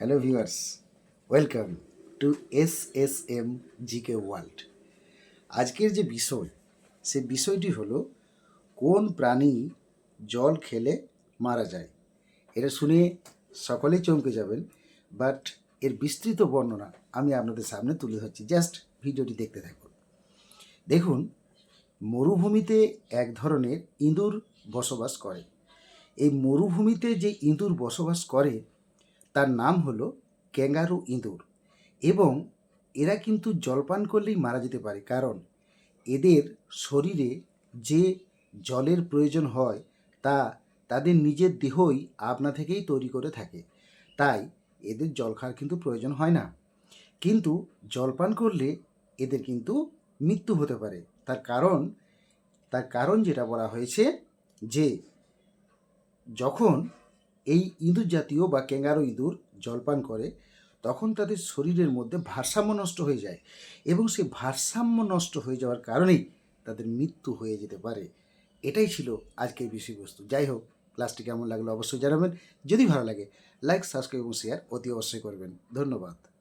Hello viewers welcome to S S M GK world আজকের যে বিষয়, সে বিষয়টি হলো, কোন প্রাণী জল খেলে মারা যায়? এটা শুনে সকলেই চমকে যাবেন বাট এর বিস্তৃত বর্ণনা আমি আপনাদের সামনে তুলে ধরছি। জাস্ট ভিডিওটি দেখতে থাকুন। দেখুন, মরুভূমিতে এক ধরনের ইঁদুর বসবাস করে। এই মরুভূমিতে যে ইঁদুর বসবাস করে তার নাম হলো ক্যাঙ্গারু ইঁদুর এবং এরা কিন্তু জলপান করলেই মারা যেতে পারে কারণ এদের শরীরে যে জলের প্রয়োজন হয় তা তাদের নিজের দেহই আপনা থেকেই তৈরি করে থাকে। তাই এদের জল খাওয়ার কিন্তু প্রয়োজন হয় না। কিন্তু জলপান করলে এদের কিন্তু মৃত্যু হতে পারে। তার কারণ তার কারণ যেটা বলা হয়েছে যে যখন এই ইঁদুর জাতীয় বা ক্যাঙ্গারো ইঁদুর জলপান করে, তখন তাদের শরীরের মধ্যে ভারসাম্য নষ্ট হয়ে যায় এবং সেই ভারসাম্য নষ্ট হয়ে যাওয়ার কারণেই তাদের মৃত্যু হয়ে যেতে পারে। এটাই ছিল আজকের বিষয়বস্তু। যাই হোক ক্লাসটি কেমন লাগল অবশ্যই জানাবেন। যদি ভালো লাগে লাইক সাবস্ক্রাইব এবং শেয়ার অতি অবশ্যই করবেন। ধন্যবাদ।